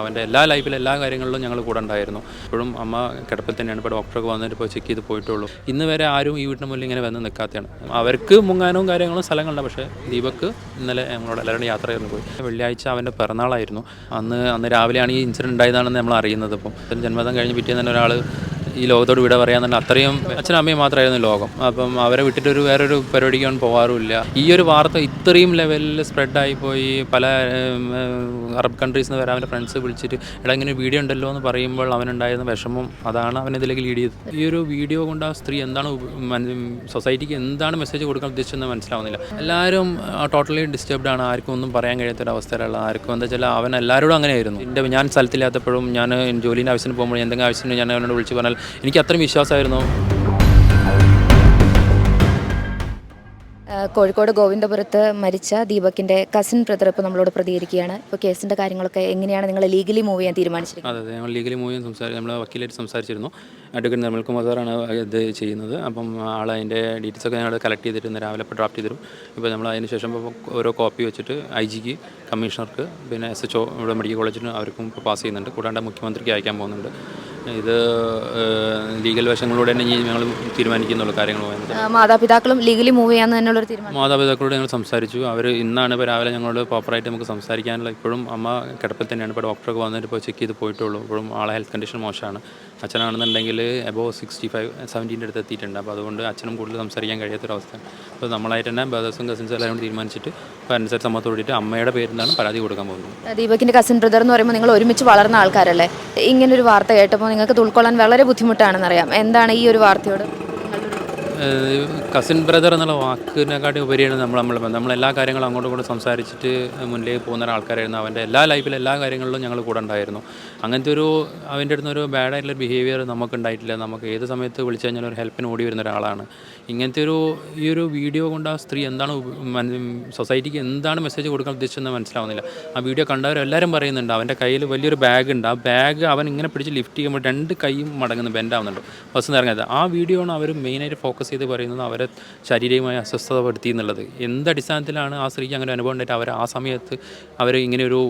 അവന്റെ എല്ലാ ലൈഫിലും എല്ലാ കാര്യങ്ങളിലും ഞങ്ങൾ കൂടെ ഉണ്ടായിരുന്നു. ഇപ്പോഴും അമ്മ കിടപ്പിൽ തന്നെയാണ്. ഇപ്പോൾ ഡോക്ടറൊക്കെ വന്നിട്ട് ഇപ്പോൾ ചെക്ക് ചെയ്ത് പോയിട്ടുള്ളൂ. ഇന്ന് വരെ ആരും ഈ വീട്ടിന് മുന്നിൽ ഇങ്ങനെ വന്ന് നിൽക്കാത്തതാണ് അവർക്ക് മുങ്ങാനും കാര്യങ്ങളും സ്ഥലങ്ങളുണ്ട്. പക്ഷേ ദീപക്ക് ഇന്നലെ ഞങ്ങളോട് എല്ലാവരും യാത്ര ചെയ്യുന്നു പോയി. വെള്ളിയാഴ്ച അവന്റെ പിറന്നാളായിരുന്നു. അന്ന് അന്ന് രാവിലെയാണ് ഈ ഇൻസിഡന്റ് ഉണ്ടായതാണെന്ന് നമ്മൾ അറിയുന്നത് ഇപ്പം. ജന്മദം കഴിഞ്ഞ് പിറ്റേന്ന് തന്നെ ഒരാൾ ഈ ലോകത്തോട് വിട പറയാൻ തന്നെ അത്രയും അച്ഛനും അമ്മയും മാത്രമായിരുന്നു ലോകം. അപ്പം അവരെ വിട്ടിട്ടൊരു വേറൊരു പരിപാടിക്ക് അവൻ പോകാറുമില്ല ഈ ഒരു വാർത്ത ഇത്രയും ലെവലിൽ സ്പ്രെഡായി പോയി. പല അറബ് കൺട്രീസിൽ നിന്ന് വരാൻ അവന്റെ ഫ്രണ്ട്സ് വിളിച്ചിട്ട് എടാ ഇങ്ങനെ വീഡിയോ ഉണ്ടല്ലോ എന്ന് പറയുമ്പോൾ അവനുണ്ടായിരുന്ന വിഷമം അതാണ് അവൻ ഇതിലേക്ക് ലീഡ് ചെയ്തത്. ഈ ഒരു വീഡിയോ കൊണ്ട് ആ സ്ത്രീ എന്താണ് സൊസൈറ്റിക്ക് എന്താണ് മെസ്സേജ് കൊടുക്കാൻ ഉദ്ദേശിച്ചെന്ന് മനസ്സിലാവുന്നില്ല. എല്ലാവരും ടോട്ടലി ഡിസ്റ്റർബ്ഡ് ആണ്. ആർക്കും ഒന്നും പറയാൻ കഴിയാത്തൊരു അവസ്ഥയിലുള്ള ആർക്കും. എന്താ വെച്ചാൽ അവൻ എല്ലാവരോടും അങ്ങനെയായിരുന്നു. എന്റെ ഞാൻ സ്ഥലത്തില്ലാത്തപ്പോഴും ഞാൻ ജോലിന്റെ ആവശ്യത്തിന് പോകുമ്പോൾ എന്തെങ്കിലും ആവശ്യത്തിന് ഞാൻ അവനോട് വിളിച്ച് പറഞ്ഞാൽ എനിക്ക് അത്രയും വിശ്വാസമായിരുന്നു. കോഴിക്കോട് ഗോവിന്ദപുരത്ത് മരിച്ച ദീപകിന്റെ കസിൻ ബ്രദർ ഇപ്പോൾ നമ്മളോട് പ്രതികരിക്കുകയാണ്. ഇപ്പോൾ കേസിന്റെ കാര്യങ്ങളൊക്കെ എങ്ങനെയാണ് നിങ്ങൾ ലീഗലി മൂവ് ചെയ്യാൻ തീരുമാനിച്ചിരിക്കുന്നത്? അതെ അതെ. ഞങ്ങൾ ലീഗലി മൂവ് ചെയ്യാൻ സംസാരിച്ചു നമ്മൾ വക്കീലായിട്ട് സംസാരിച്ചിരുന്നു. അഡ്വക്കേറ്റ് നിർമ്മൽ സാറാണ് ഇത് ചെയ്യുന്നത്. അപ്പം ആൾ അതിന്റെ ഡീറ്റെയിൽസ് ഒക്കെ ഞങ്ങൾ കളക്ട് ചെയ്തിട്ട് ഇന്ന് രാവിലെ ഇപ്പോൾ ഡ്രാഫ്റ്റ് ചെയ്തിരും ഇപ്പോൾ നമ്മൾ അതിന് ശേഷം ഇപ്പോൾ ഓരോ കോപ്പി വെച്ചിട്ട് ഐ ജിക്ക് കമ്മീഷണർക്ക് പിന്നെ എസ് എച്ച് ഒ ഇവിടെ മെഡിക്കൽ കോളേജിന് അവർക്കും ഇപ്പോൾ പാസ് ചെയ്യുന്നുണ്ട്. കൂടാണ്ട് മുഖ്യമന്ത്രിക്ക് അയക്കാൻ പോകുന്നുണ്ട്. ഇത് ലീഗൽ വശങ്ങളിലൂടെ തന്നെ ഞങ്ങൾ തീരുമാനിക്കുന്നുള്ളൂ കാര്യങ്ങൾ മാതാപിതാക്കളും ലീഗലി മൂവ് ചെയ്യാൻ തന്നെയുള്ള തീരുമാനം. മാതാപിതാക്കളോട് ഞങ്ങൾ സംസാരിച്ചു. അവർ ഇന്നാണ് ഇപ്പോൾ രാവിലെ ഞങ്ങളോട് പ്രോപ്പറായിട്ട് നമുക്ക് സംസാരിക്കാനുള്ള ഇപ്പോഴും അമ്മ കിടപ്പിൽ തന്നെയാണ്. ഇപ്പോൾ ഡോക്ടറൊക്കെ വന്നിട്ട് ഇപ്പോൾ ചെക്ക് ചെയ്ത് പോയിട്ടുള്ളൂ. ഇപ്പോഴും ആളെ ഹെൽത്ത് കണ്ടീഷൻ മോശമാണ്. അച്ഛനാണെന്നുണ്ടെങ്കിൽ എബോവ് സിക്സ്റ്റി ഫൈവ് സെവന്റീന്റെ അടുത്ത് എത്തിയിട്ടുണ്ട്. അപ്പോൾ അതുകൊണ്ട് അച്ഛനും കൂടുതൽ സംസാരിക്കാൻ കഴിയാത്തൊരവസ്ഥ. അപ്പോൾ നമ്മളായിട്ട് തന്നെ ബ്രദേഴ്സും കസിൻസും എല്ലാവരും കൂടി തീരുമാനിച്ചിട്ട് പാരൻസ് സമ്മതത്തോട് കൂടിയിട്ട് അമ്മയുടെ പേരിലാണ് പരാതി കൊടുക്കാൻ പോകുന്നത്. ദീപകിന്റെ കസിൻ ബ്രദർ എന്ന് പറയുമ്പോൾ നിങ്ങൾ ഒരുമിച്ച് വളർന്ന ആൾക്കാരല്ലേ? ഇങ്ങനൊരു വാർത്ത കേട്ടപ്പോൾ നിങ്ങൾക്ക് ഉൾക്കൊള്ളാൻ വളരെ ബുദ്ധിമുട്ടാണെന്നറിയാം. എന്താണ് ഈ ഒരു വാർത്തയോട്? കസിൻ ബ്രദർ എന്നുള്ള വാക്കിനെക്കാട്ടി ഉപരിയാണ് നമ്മൾ നമ്മൾ നമ്മൾ എല്ലാ കാര്യങ്ങളും അങ്ങോട്ടും ഇങ്ങോട്ടും സംസാരിച്ചിട്ട് മുന്നിലേക്ക് പോകുന്ന ഒരാൾക്കാരായിരുന്നു അവന്റെ എല്ലാ ലൈഫിലും എല്ലാ കാര്യങ്ങളിലും ഞങ്ങൾ കൂടെ ഉണ്ടായിരുന്നു. അങ്ങനത്തെ ഒരു അവന്റെ അടുത്ത് ഒരു ബാഡ് ആയിട്ടുള്ള ബിഹേവിയർ നമുക്ക് ഉണ്ടായിട്ടില്ല. നമുക്ക് ഏത് സമയത്ത് വിളിച്ചു കഴിഞ്ഞാൽ ഒരു ഹെൽപ്പിന് ഓടി വരുന്ന ഒരാളാണ്. ഇങ്ങനത്തെ ഒരു ഈ ഒരു വീഡിയോ കൊണ്ട് ആ സ്ത്രീ എന്താണ് സൊസൈറ്റിക്ക് എന്താണ് മെസ്സേജ് കൊടുക്കാൻ ഉദ്ദേശിച്ചതെന്ന് മനസ്സിലാവുന്നില്ല. ആ വീഡിയോ കണ്ടവരെല്ലാവരും പറയുന്നുണ്ട് അവന്റെ കയ്യിൽ വലിയൊരു ബാഗ് ഉണ്ട്. ആ ബാഗ് അവൻ ഇങ്ങനെ പിടിച്ച് ലിഫ്റ്റ് ചെയ്യുമ്പോൾ രണ്ട് കൈയും മടങ്ങുന്നു ബെൻഡ് ആവുന്നുണ്ട്. ബസ് നിന്ന് ആ വീഡിയോ ആണ് അവർ മെയിനായിട്ട് ഫോക്കസ് ചെയ്ത് പറയുന്നത് അവരെ ശാരീരികമായി അസ്വസ്ഥതപ്പെടുത്തി എന്നുള്ളത്. എന്ത് അടിസ്ഥാനത്തിലാണ് ആ സ്ത്രീക്ക് അങ്ങനെ അനുഭവം ഉണ്ടായിട്ട് അവർ ആ സമയത്ത് അവർ ഇങ്ങനെ ഒരു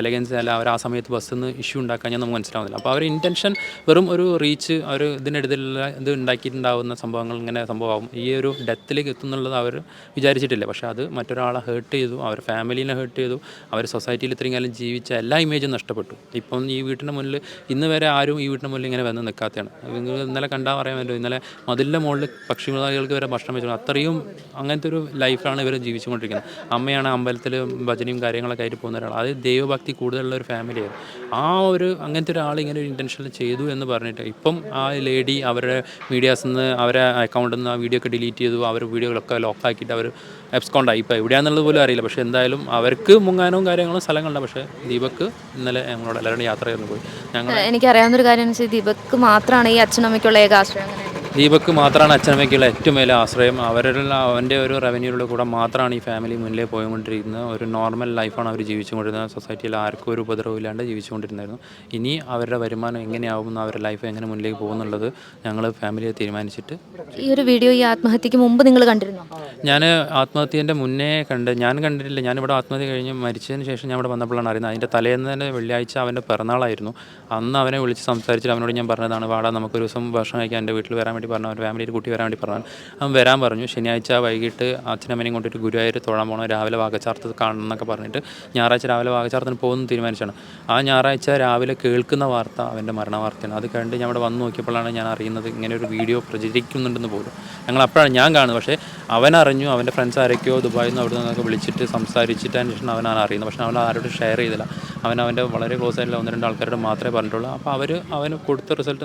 അലഗൻസ് അല്ല അവർ ആ സമയത്ത് ബസ്സിൽ നിന്ന് ഇഷ്യൂ ഉണ്ടാക്കാൻ ഞാൻ നമുക്ക് മനസ്സിലാവുന്നില്ല. അപ്പോൾ അവർ ഇന്റൻഷൻ വെറും ഒരു റീച്ച് അവർ ഇതിനെടുത്തുള്ള ഇത് ഉണ്ടാക്കിയിട്ടുണ്ടാവുന്ന സംഭവങ്ങൾ ഇങ്ങനെ സംഭവമാകും ഈ ഒരു ഡെത്തിലേക്ക് എത്തുന്നുള്ളത് അവർ വിചാരിച്ചിട്ടില്ല. പക്ഷേ അത് മറ്റൊരാളെ ഹേർട്ട് ചെയ്തു അവർ ഫാമിലീനെ ഹേർട്ട് ചെയ്തു അവർ സൊസൈറ്റിയിൽ ഇത്രയും കാലം ജീവിച്ച എല്ലാ ഇമേജും നഷ്ടപ്പെട്ടു. ഇപ്പം ഈ വീട്ടിന്റെ മുന്നിൽ ഇന്ന് വരെ ആരും ഈ വീട്ടിന്റെ മുന്നിൽ ഇങ്ങനെ വന്ന് നിൽക്കാത്തതാണ് നിങ്ങൾ ഇന്നലെ കണ്ടാൽ പറയാൻ പറ്റും ഇന്നലെ മതിലിന്റെ മുകളിൽ പക്ഷിമൃഗാദികൾക്ക് വരെ ഭക്ഷണം വെച്ചു അത്രയും അങ്ങനത്തെ ഒരു ലൈഫാണ് ഇവർ ജീവിച്ചുകൊണ്ടിരിക്കുന്നത്. അമ്മയാണ് അമ്പലത്തിൽ ഭജനയും കാര്യങ്ങളൊക്കെ ആയിട്ട് പോകുന്ന ഒരാൾ അത് ദൈവഭക്തി കൂടുതലുള്ള ഒരു ഫാമിലിയായിരുന്നു. ആ ഒരു അങ്ങനത്തെ ഒരാൾ ഇങ്ങനെ ഒരു ഇന്റൻഷനിൽ ചെയ്തു എന്ന് പറഞ്ഞിട്ട് ഇപ്പം ആ ലേഡി അവരുടെ മീഡിയാസിൽ നിന്ന് അവരെ അക്കൗണ്ടിൽ നിന്ന് ആ വീഡിയോ ഒക്കെ ഡിലീറ്റ് ചെയ്തു. അവർ വീഡിയോകളൊക്കെ ലോക്കാക്കിയിട്ട് അവർ എബ്സ്കോണ്ടായി ഇപ്പോൾ എവിടെയാണെന്നുള്ളത് പോലും അറിയില്ല. പക്ഷേ എന്തായാലും അവർക്ക് മുങ്ങാനും കാര്യങ്ങളും സ്ഥലങ്ങളുണ്ട്. പക്ഷേ ദീപക്ക് ഇന്നലെ ഞങ്ങളോട് എല്ലാവരും യാത്ര ചെയ്യുന്നു പോയി. ഞങ്ങൾ എനിക്കറിയാവുന്ന ഒരു കാര്യം വെച്ചാൽ ദീപക്ക് മാത്രമാണ് ഈ അച്ഛനമ്മയ്ക്കുള്ള ഏക ആശ്രയം അങ്ങനെ ദീപക്ക് മാത്രമാണ് അച്ഛനമ്മയ്ക്കുള്ള ഏറ്റവും വലിയ ആശ്രയം. അവരുടെ അവന്റെ ഒരു റവന്യൂയിലൂടെ കൂടെ മാത്രമാണ് ഈ ഫാമിലി മുന്നിലേ പോയിക്കൊണ്ടിരിക്കുന്നത്. ഒരു നോർമൽ ലൈഫാണ് അവർ ജീവിച്ചുകൊണ്ടിരുന്നത്. സൊസൈറ്റിയിൽ ആർക്കും ഒരു ഉപദ്രവം ഇല്ലാണ്ട് ജീവിച്ചുകൊണ്ടിരുന്നായിരുന്നു. ഇനി അവരുടെ വരുമാനം എങ്ങനെയാവും അവരുടെ ലൈഫ് എങ്ങനെ മുന്നിലേക്ക് പോകുന്നുള്ളത് ഞങ്ങൾ ഫാമിലിയെ തീരുമാനിച്ചിട്ട് ഈ ഒരു വീഡിയോ ഈ ആത്മഹത്യക്ക് മുമ്പ് നിങ്ങൾ കണ്ടിരുന്നു? ഞാൻ ആത്മഹത്യന്റെ മുന്നേ കണ്ട് ഞാൻ കണ്ടിട്ടില്ല. ഞാനിവിടെ ആത്മഹത്യ കഴിഞ്ഞ് മരിച്ചതിന് ശേഷം ഞാൻ ഇവിടെ വന്നപ്പോഴാണ് അറിയുന്നത്. അതിന്റെ തലേന്ന് തന്നെ വെള്ളിയാഴ്ച അവന്റെ പിറന്നാളായിരുന്നു. അന്ന് അവനെ വിളിച്ച് സംസാരിച്ചിട്ട് അവനോട് ഞാൻ പറഞ്ഞതാണ് വാടാ നമുക്കൊരു ദിവസം ഭക്ഷണം കഴിക്കാൻ എന്റെ വീട്ടിൽ വരാൻ വേണ്ടി പറഞ്ഞു അവന്റെ ഫാമിലിയിൽ കുട്ടി വരാൻ വേണ്ടി പറഞ്ഞു. അവൻ വരാൻ പറഞ്ഞു. ശനിയാഴ്ച വൈകിട്ട് അച്ഛനമ്മനെയും കൊണ്ടിട്ട് ഗുരുവായൂർ തൊഴാൻ പോകണം രാവിലെ വാഗച്ചാർത്ത് കാണണം എന്നൊക്കെ പറഞ്ഞിട്ട് ഞായറാഴ്ച രാവിലെ വാഗച്ചാർത്തിന് പോകുന്നു തീരുമാനിച്ചാണ്. ആ ഞായറാഴ്ച രാവിലെ കേൾക്കുന്ന വാർത്ത അവന്റെ മരണ വാർത്തയാണ് അത് കണ്ട് ഞാൻ അവിടെ വന്ന് നോക്കിയപ്പോഴാണ് ഞാൻ അറിയുന്നത് ഇങ്ങനെ ഒരു വീഡിയോ പ്രചരിക്കുന്നുണ്ടെന്ന് പോലും. ഞങ്ങൾ അപ്പോഴാണ് ഞാൻ കാണുന്നത്. പക്ഷേ അവൻ അറിഞ്ഞു. അവന്റെ ഫ്രണ്ട്സ് ആരൊക്കെയോ ദുബായിൽ നിന്ന് അവിടെ നിന്നൊക്കെ വിളിച്ചിട്ട് സംസാരിച്ചിട്ട് ശേഷം അവനാണ് അറിയുന്നത്. പക്ഷേ അവൻ ആരോടും ഷെയർ ചെയ്തില്ല. അവൻ അവന്റെ വളരെ ക്ലോസ് ആയിട്ടുള്ള ഒന്ന് രണ്ട് ആൾക്കാരോട് മാത്രമേ പറഞ്ഞിട്ടുള്ളൂ. അപ്പോൾ അവർ അവന് കൊടുത്ത റിസൾട്ട്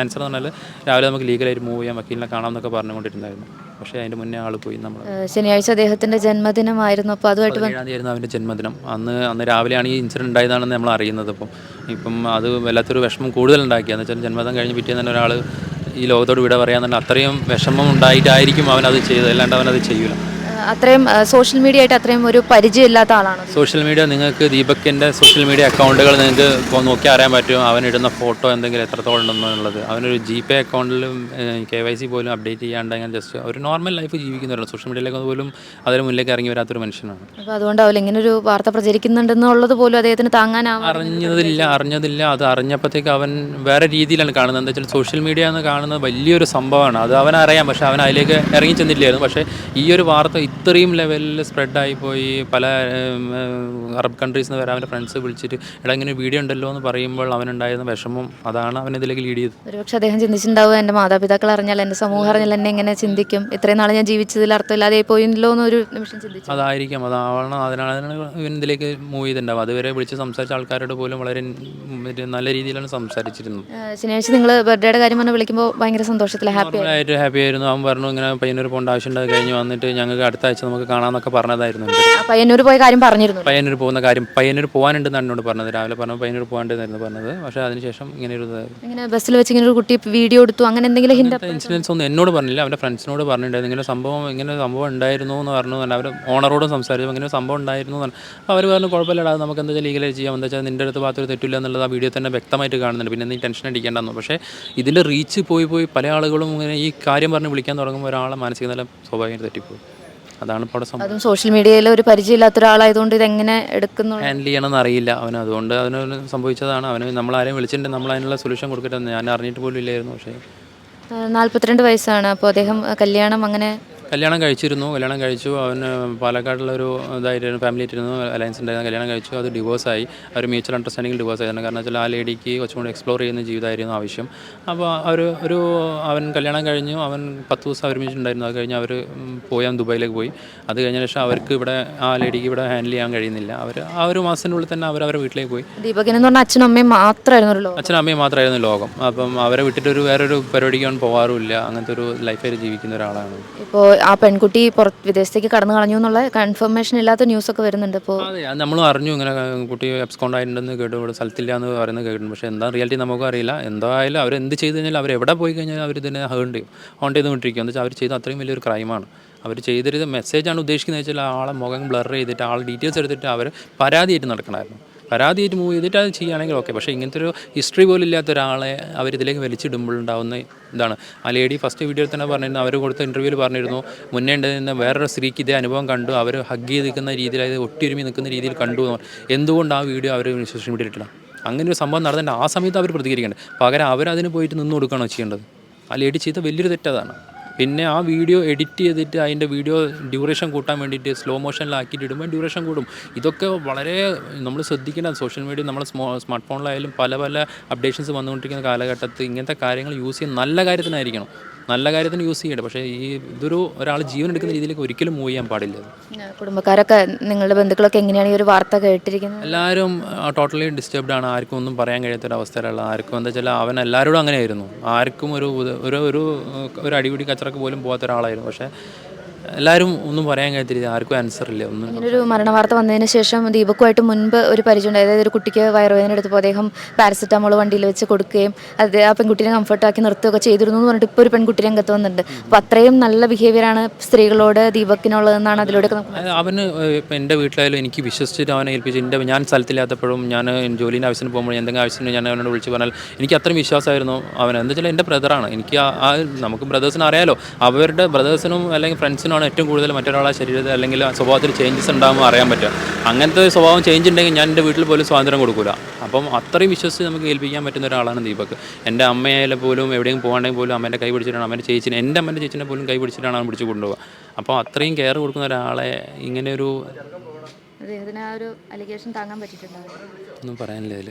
ആൻസർ എന്ന് പറഞ്ഞാൽ രാവിലെ നമുക്ക് ലീഗലായിട്ട് മൂവ് ചെയ്യാം വക്കീലിനെ കാണാം എന്നൊക്കെ പറഞ്ഞുകൊണ്ടിരുന്നായിരുന്നു പക്ഷേ അതിന്റെ മുന്നേ ആൾ പോയി നമ്മൾ ശനിയാഴ്ച അദ്ദേഹത്തിന്റെ ജന്മദിനമായിരുന്നു. അപ്പോൾ അതുമായിട്ട് ആയിരുന്നു അവന്റെ ജന്മദിനം. അന്ന് അന്ന് രാവിലെയാണ് ഈ ഇൻസിഡന്റ് ഉണ്ടായതാണെന്ന് നമ്മൾ അറിയുന്നത് ഇപ്പം. ഇപ്പം അത് വല്ലാത്തൊരു വിഷമം കൂടുതലുണ്ടാക്കി എന്ന് വെച്ചാൽ ജന്മദിനം കഴിഞ്ഞ് പിറ്റേന്ന് തന്നെ ഒരാൾ ഈ ലോകത്തോട് വിട പറയാന്നുണ്ടെങ്കിൽ അത്രയും വിഷമം ഉണ്ടായിട്ടായിരിക്കും അവൻ അത് ചെയ്തത്. അല്ലാണ്ട് അവൻ അത് ചെയ്യൂല. അത്രയും സോഷ്യൽ മീഡിയ ആയിട്ട് അത്രയും ഒരു പരിചയമില്ലാത്ത ആളാണ്? സോഷ്യൽ മീഡിയ നിങ്ങൾക്ക് ദീപക്കിന്റെ സോഷ്യൽ മീഡിയ അക്കൗണ്ടുകൾ നിങ്ങൾക്ക് നോക്കി അറിയാൻ പറ്റും. അവൻ ഇടുന്ന ഫോട്ടോ എന്തെങ്കിലും എത്രത്തോളം ഉണ്ടെന്നുള്ളത് അവനൊരു ജി പേ അക്കൗണ്ടിലും കെ വൈ സി പോലും അപ്ഡേറ്റ് ചെയ്യാണ്ട് അങ്ങനെ ജസ്റ്റ് ഒരു നോർമൽ ലൈഫ് ജീവിക്കുന്നവരാണ്. സോഷ്യൽ മീഡിയയിലേക്ക് പോലും അതിന് മുന്നിലേക്ക് ഇറങ്ങി വരാത്തൊരു മനുഷ്യനാണ്. അപ്പോൾ അതുകൊണ്ടാവില്ല ഇങ്ങനെ ഒരു വാർത്ത പ്രചരിക്കുന്നുണ്ടെന്നുള്ളത് പോലും അദ്ദേഹത്തിന് താങ്ങാനാവാ അറിഞ്ഞതില്ല അറിഞ്ഞതില്ല. അത് അറിഞ്ഞപ്പോഴത്തേക്ക് അവൻ വേറെ രീതിയിലാണ് കാണുന്നത്. എന്താ വെച്ചാൽ സോഷ്യൽ മീഡിയ എന്ന് കാണുന്നത് വലിയൊരു സംഭവമാണ്. അത് അവൻ അറിയാം പക്ഷേ അവൻ അതിലേക്ക് ഇറങ്ങി ചെന്നില്ലായിരുന്നു. പക്ഷേ ഈ ഒരു വാർത്ത ഇത്രയും ലെവലിൽ സ്പ്രെഡായി പോയി പല അറബ് കൺട്രീസിൽ നിന്ന് വരെ അവന്റെ ഫ്രണ്ട്സ് വിളിച്ചിട്ട് എടാ ഇങ്ങനെ വീഡിയോ ഉണ്ടല്ലോ എന്ന് പറയുമ്പോൾ അവനുണ്ടായിരുന്ന വിഷമം അതാണ് അവൻ ഇതിലേക്ക് ലീഡ് ചെയ്തത്. ഒരുപക്ഷെ അദ്ദേഹം ചിന്തിച്ചിട്ടുണ്ടാവും എന്റെ മാതാപിതാക്കൾ അറിഞ്ഞാൽ എന്റെ സമൂഹം അറിഞ്ഞാൽ എന്നെ എങ്ങനെ ചിന്തിക്കും? ഇത്രയും നാൾ ഞാൻ ജീവിച്ചതിൽ അർത്ഥമില്ലാതെ പോയില്ലോ ഒരു നിമിഷം ചിന്തിച്ചു. അതായിരിക്കാം അതാവണം അതിനാണ് ഇവൻ ഇതിലേക്ക് മൂവ് ചെയ്തിട്ടുണ്ടാവും അതുവരെ വിളിച്ച് സംസാരിച്ച ആൾക്കാരോട് പോലും വളരെ നല്ല രീതിയിലാണ് സംസാരിച്ചിരുന്നത്. ശനിയാഴ്ച നിങ്ങൾ ബർത്ത്ഡേയുടെ കാര്യം പറഞ്ഞ് വിളിക്കുമ്പോൾ ഭയങ്കര സന്തോഷത്തിൽ ഹാപ്പി ആയിട്ട് ഹാപ്പി ആയിരുന്നു. അവൻ പറഞ്ഞു ഇങ്ങനെ പയ്യന്നൂർ പോകേണ്ട ആവശ്യമുണ്ട് അത് കഴിഞ്ഞ് വന്നിട്ട് ഞങ്ങൾക്ക് അടുത്ത ആഴ്ച നമുക്ക് കാണാമെന്നൊക്കെ പറഞ്ഞതായിരുന്നു. പയ്യന്നൂർ പോയ കാര്യം പറഞ്ഞിരുന്നു. പയ്യന്നൂർ പോകുന്ന കാര്യം പയ്യന്നൂർ പോകാനുണ്ടെന്ന് എന്നോട് പറഞ്ഞത്. രാവിലെ പറഞ്ഞു പയ്യന്നൂർ പോകാണ്ടെന്നായിരുന്നു പറഞ്ഞത്. പക്ഷേ അതിനുശേഷം ഇങ്ങനെ ഒരു ഇങ്ങനെ ബസ്സിൽ വെച്ച് ഇങ്ങനെ ഒരു കുട്ടി വീഡിയോ എടുത്തു. അങ്ങനെ എന്തെങ്കിലും ഇൻസിഡൻസ് ഒന്നും എന്നോട് പറഞ്ഞില്ല. അവന്റെ ഫ്രണ്ട്സിനോട് പറഞ്ഞിട്ടുണ്ടായിരുന്നു. ഇങ്ങനെ സംഭവം ഇങ്ങനെ ഒരു സംഭവം ഉണ്ടായിരുന്നു എന്ന് പറഞ്ഞു അവർ ഓണറോടും സംസാരിച്ചു. ഇങ്ങനെ ഒരു സംഭവം ഉണ്ടായിരുന്നു അപ്പോൾ അവർ പറഞ്ഞു കുഴപ്പമില്ലടാ നമുക്ക് എന്താ വെച്ചാൽ ലീഗലായി ചെയ്യാം. എന്താ വെച്ചാൽ നിന്റെ അടുത്ത് ഭാഗത്തൊരു തെറ്റില്ല എന്നുള്ളത് ആ വീഡിയോ തന്നെ വ്യക്തമായിട്ട് കാണുന്നുണ്ട്. പിന്നെ നീ ടെൻഷൻ അടിക്കേണ്ടെന്നു. പക്ഷേ ഇതിന്റെ റീച്ച് പോയി പോയി പല ആളുകളും ഇങ്ങനെ ഈ കാര്യം പറഞ്ഞ് വിളിക്കാൻ തുടങ്ങുമ്പോൾ ഒരാളെ മാനസിക നില സ്വാഭാവികമായിട്ട് തെറ്റിപ്പോയി. അതാണ് ഇപ്പോൾ അവിടെ സംഭവം. അതും സോഷ്യൽ മീഡിയയിൽ ഒരു പരിചയമില്ലാത്ത ഒരാളായതുകൊണ്ട് ഇതെങ്ങനെ എടുക്കുന്നു ഹാൻഡിൽ ചെയ്യണമെന്ന് അറിയില്ല. അവന് അതുകൊണ്ട് അവന് സംഭവിച്ചതാണ്. അവന് നമ്മളാരെയും വിളിച്ചിട്ടുണ്ട്. നമ്മൾ അതിനുള്ള സൊല്യൂഷൻ കൊടുക്കട്ടെ ഞാൻ അറിഞ്ഞിട്ട് പോലും ഇല്ലായിരുന്നു. പക്ഷേ നാൽപ്പത്തിരണ്ട് വയസ്സാണ്. അപ്പോൾ അദ്ദേഹം കല്യാണം അങ്ങനെ കല്യാണം കഴിച്ചിരുന്നു. കല്യാണം കഴിച്ചു. അവന് പാലക്കാട്ടിലൊരു ഇതായിരുന്നു ഫാമിലി ആയിട്ടിരുന്നു അലയൻസ് ഉണ്ടായിരുന്നു. കല്യാണം കഴിച്ചു. അത് ഡിവോഴ്സായി അവർ മ്യൂച്വൽ അണ്ടർസ്റ്റാൻഡിങ്ങിൽ ഡിവോഴ്സ് ആയിരുന്നു. കാരണം വെച്ചാൽ ആ ലേഡിക്ക് കുറച്ചും കൂടി എക്സ്പ്ലോർ ചെയ്യുന്ന ജീവിതമായിരുന്നു ആവശ്യം. അപ്പോൾ അവർ ഒരു അവൻ കല്യാണം കഴിഞ്ഞു. അവൻ പത്ത് ദിവസം ഒരുമിച്ചുണ്ടായിരുന്നു അത് കഴിഞ്ഞ് അവർ പോയാൽ ദുബായിലേക്ക് പോയി. അത് കഴിഞ്ഞ ശേഷം അവർക്ക് ഇവിടെ ആ ലേഡിക്ക് ഇവിടെ ഹാൻഡിൽ ചെയ്യാൻ കഴിയുന്നില്ല. അവർ ആ ഒരു മാസത്തിനുള്ളിൽ തന്നെ അവർ അവരുടെ വീട്ടിലേക്ക് പോയി. ദീപകൻ എന്ന് പറഞ്ഞാൽ അച്ഛനും അമ്മയും മാത്രമായിരുന്നു അച്ഛനും അമ്മയും മാത്രമായിരുന്നു ലോകം. അപ്പം അവരെ വിട്ടിട്ടൊരു വേറൊരു പരിപാടിക്ക് അവൻ പോകാറുമില്ല അങ്ങനത്തെ ഒരു ലൈഫായിട്ട് ജീവിക്കുന്ന ഒരാളാണ്. ഇപ്പോൾ ആ പെൺകുട്ടി പുറത്ത് വിദേശത്തേക്ക് കടന്നു കളഞ്ഞു എന്നുള്ള കൺഫർമേഷൻ ഇല്ലാത്ത ന്യൂസ് ഒക്കെ വരുന്നുണ്ട് ഇപ്പോൾ നമ്മൾ അറിഞ്ഞു ഇങ്ങനെ കുട്ടി എബ്സ്കോണ്ട് ആയിട്ടുണ്ടെന്ന് കേട്ടു ഇവിടെ സ്ഥലത്തില്ല എന്ന് പറയുന്നത് കേട്ടു പക്ഷേ എന്താ റിയാലിറ്റി നമുക്ക് അറിയില്ല. എന്തായാലും അവർ എന്ത് ചെയ്തു കഴിഞ്ഞാൽ അവർ എവിടെ പോയി കഴിഞ്ഞാൽ അവർ ഇതിനെ ഹേൺ ചെയ്യും. ഹോൺ ചെയ്ത് കൊണ്ടിരിക്കും എന്ന് വെച്ചാൽ അവർ ചെയ്ത അത്രയും വലിയൊരു ക്രൈമാണ് അവർ ചെയ്തൊരു മെസ്സേജാണ് ഉദ്ദേശിക്കുന്നത് വെച്ചാൽ ആളെ മുഖം ബ്ലർ ചെയ്തിട്ട് ആൾ ഡീറ്റെയിൽസ് എടുത്തിട്ട് അവർ പരാതിയായിട്ട് നടക്കണമായിരുന്നു. പരാതിയായിട്ട് മൂവ് ചെയ്തിട്ട് അത് ചെയ്യുകയാണെങ്കിൽ ഓക്കെ പക്ഷേ ഇങ്ങനത്തെ ഒരു ഹിസ്റ്ററി പോലും ഇല്ലാത്ത ഒരാളെ അവരിതിലേക്ക് വലിച്ചിടുമ്പോഴുണ്ടാവുന്ന ഇതാണ്. ആ ലേഡി ഫസ്റ്റ് വീഡിയോയിൽ തന്നെ പറഞ്ഞിരുന്നു അവർ കൊടുത്ത ഇന്റർവ്യൂവിൽ പറഞ്ഞിരുന്നു മുന്നേ ഉണ്ടായിരുന്ന വേറൊരു സ്ത്രീക്ക് ഇതേ അനുഭവം കണ്ടു അവർ ഹഗ് ചെയ്ത് നിൽക്കുന്ന രീതിയിൽ അതായത് ഒട്ടിയൊരുമി നിൽക്കുന്ന രീതിയിൽ കണ്ടു. എന്തുകൊണ്ട് ആ വീഡിയോ അവർ സോഷ്യൽ മീഡിയയിൽ ഇട്ടില്ല അങ്ങനെ ഒരു സംഭവം നടന്നിട്ട് ആ സമയത്ത് അവർ പ്രതികരിക്കേണ്ടത് പകരം അവരതിന് പോയിട്ട് നിന്ന് കൊടുക്കുകയാണോ ചെയ്യേണ്ടത്? ആ ലേഡി ചെയ്ത വലിയൊരു തെറ്റതാണ് പിന്നെ ആ വീഡിയോ എഡിറ്റ് ചെയ്തിട്ട് അതിന്റെ വീഡിയോ ഡ്യൂറേഷൻ കൂട്ടാൻ വേണ്ടിയിട്ട് സ്ലോ മോഷനിലാക്കിയിട്ട് ഇടുമ്പോൾ ഡ്യൂറേഷൻ കൂടും. ഇതൊക്കെ വളരെ നമ്മൾ ശ്രദ്ധിക്കേണ്ട സോഷ്യൽ മീഡിയ നമ്മുടെ സ്മോ സ്മാർട്ട് ഫോണിലായാലും പല പല അപ്ഡേഷൻസ് വന്നുകൊണ്ടിരിക്കുന്ന കാലഘട്ടത്തിൽ ഇങ്ങനത്തെ കാര്യങ്ങൾ യൂസ് ചെയ്യുന്ന നല്ല കാര്യത്തിനായിരിക്കണം. നല്ല കാര്യത്തിന് യൂസ് ചെയ്യട്ടെ പക്ഷേ ഈ ഇതൊരു ഒരാൾ ജീവൻ എടുക്കുന്ന രീതിയിലേക്ക് ഒരിക്കലും മൂവ് ചെയ്യാൻ പാടില്ല. കുടുംബക്കാരൊക്കെ നിങ്ങളുടെ ബന്ധുക്കളൊക്കെ എങ്ങനെയാണ് ഈ ഒരു വാർത്ത കേട്ടിരിക്കുന്നത്? എല്ലാവരും ടോട്ടലി ഡിസ്റ്റർബ്ഡ് ആണ്. ആർക്കും ഒന്നും പറയാൻ കഴിയാത്ത ഒരു അവസ്ഥയിലുള്ള ആർക്കും എന്താ വെച്ചാൽ അവൻ എല്ലാവരോടും അങ്ങനെയായിരുന്നു. ആർക്കും ഒരു ഒരു ഒരു അടിപിടി അടിപിടി കച്ചറക്ക് പോലും പോകാത്ത ഒരാളായിരുന്നു. പക്ഷേ എല്ലാവരും ഒന്നും പറയാൻ കഴിയത്തില്ല. ആർക്കും ആൻസർ ഇല്ല. ഒന്നും ഇങ്ങനൊരു മരണ വാർത്ത വന്നതിന് ശേഷം ദീപക്കുമായിട്ട് മുൻപ് ഒരു പരിചയം ഉണ്ടായത് അതായത് ഒരു കുട്ടിക്ക് വയറുവേദന എടുത്തപ്പോൾ അദ്ദേഹം പാരസെറ്റാമോൾ വണ്ടിയിൽ വെച്ച് കൊടുക്കുകയും അത് ആ പെൺകുട്ടിനെ കംഫർട്ടാക്കി നിർത്തുകയൊക്കെ ചെയ്തിരുന്നു എന്ന് പറഞ്ഞിട്ട് ഇപ്പോൾ ഒരു പെൺകുട്ടി രംഗത്ത് വന്നിട്ടുണ്ട്. അപ്പോൾ അത്രയും നല്ല ബിഹേവിയറാണ് സ്ത്രീകളോട് ദീപക്കിനുള്ളതെന്നാണ് അതിലൂടെ അവന് ഇപ്പം എന്റെ വീട്ടിലായാലും എനിക്ക് വിശ്വസിച്ചിട്ട് അവനെ ഏൽപ്പിച്ചു എന്റെ ഞാൻ സ്ഥലത്തില്ലാത്തപ്പോഴും ഞാൻ ജോലിന്റെ ആവശ്യത്തിന് പോകുമ്പോൾ എന്തെങ്കിലും ആവശ്യത്തിന് ഞാൻ അവനോട് വിളിച്ച് പറഞ്ഞാൽ എനിക്ക് അത്രയും വിശ്വാസമായിരുന്നു. അവൻ എന്താ വെച്ചാൽ എന്റെ ബ്രദറാണ് എനിക്ക് ആ നമുക്ക് ബ്രദേഴ്സിന് അറിയാലോ. അവരുടെ ബ്രദേഴ്സിനും അല്ലെങ്കിൽ ഫ്രണ്ട്സിനുമാണ് ഏറ്റവും കൂടുതൽ മറ്റൊരാളെ ശരീരത്തിൽ അല്ലെങ്കിൽ സ്വഭാവത്തിൽ ചേഞ്ചസ് ഉണ്ടാകുമ്പോൾ അറിയാൻ പറ്റുക. അങ്ങനത്തെ ഒരു സ്വഭാവം ചേഞ്ച് ഉണ്ടെങ്കിൽ ഞാൻ എന്റെ വീട്ടിൽ പോലും സ്വാതന്ത്ര്യം കൊടുക്കില്ല അപ്പം അത്രയും വിശ്വസിച്ച് നമുക്ക് ഏൽപ്പിക്കാൻ പറ്റുന്ന ഒരാളാണ് ദീപക്. എന്റെ അമ്മയായാലും പോലും എവിടെയും പോകാണ്ടെങ്കിൽ പോലും അമ്മേന്റെ കൈ പിടിച്ചിട്ടാണ് അമ്മേന്റെ ചേച്ചിനെ എന്റെ അമ്മേന്റെ ചേച്ചിനെ പോലും കൈ പിടിച്ചിട്ടാണ് അവൻ പിടിച്ച് കൊണ്ടുപോകുക അപ്പോൾ അത്രയും കെയർ കൊടുക്കുന്ന ഒരാളെ ഇങ്ങനെ ഒരു അദ്ദേഹത്തിന് ആ ഒരു അലിഗേഷൻ താങ്ങാൻ പറ്റിയിട്ടുണ്ടോ. ഒന്നും പറയാനില്ല ഇതിൽ